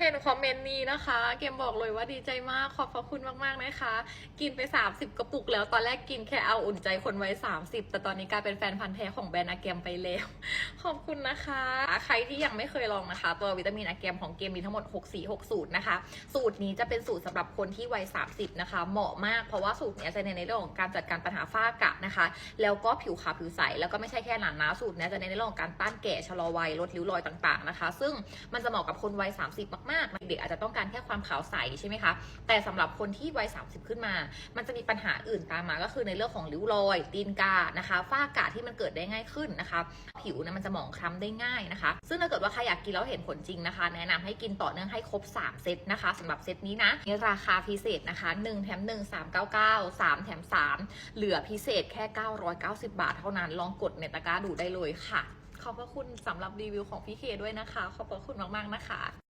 เห็นคอมเมนต์นี้นะคะ เกมบอกเลยว่าดีใจมากขอบพระคุณมากๆนะคะ กินไป 30 กระปุกแล้วตอนแรกกินแค่เอาอุ่นใจคนไว้ 30 แต่ตอนนี้กลายเป็นแฟนพันธ์แท้ของแบรนด์อาเกมไปแล้ว ขอบคุณนะคะ ใครที่ยังไม่เคยลองนะคะ ตัววิตามินอาเกมของเกมมีทั้งหมด6สี6สูตรนะคะ สูตรนี้จะเป็นสูตรสำหรับคนที่วัย 30 นะคะ เหมาะมากเพราะว่าสูตรนี้จะเน้นในเรื่องของการจัดการปัญหาฝ้ากระนะคะ แล้วก็ผิวขาวผิวใสแล้วก็ไม่ใช่แค่หนานะสูตรเนี้ยจะเน้นในเรื่องของการต้านแก่ชะลอวัยลดริ้วรอยต่างๆนะคะ ซึ่งมันจะเหมาะกับคนวัย 30 มากๆเด็กอาจจะต้องการแค่ความขาวใสใช่ไหมคะแต่สำหรับคนที่วัย 30 ขึ้นมา มันจะมีปัญหาอื่นตามมาก็คือในเรื่องของริ้วรอย ตีนกานะคะฝ้ากระที่มันเกิดได้ง่ายขึ้นนะคะ ผิวนี่ยมันจะหมองคล้ำได้ง่ายนะคะ ซึ่งถ้าเกิดว่าใครอยากกินแล้วเห็นผลจริงนะคะ แนะนำให้กินต่อเนื่องให้ครบ 3 เซตนะคะสำหรับเซตนี้นะในราคาพิเศษนะคะ 1 แถม 1 399 3 แถม 3 เหลือพิเศษแค่ 990 บาท เท่านั้นลองกดในตะกร้าดูได้เลยค่ะ ขอบพระคุณสำหรับรีวิวของพี่เคด้วยนะคะ ขอบพระคุณมาก ๆ นะคะ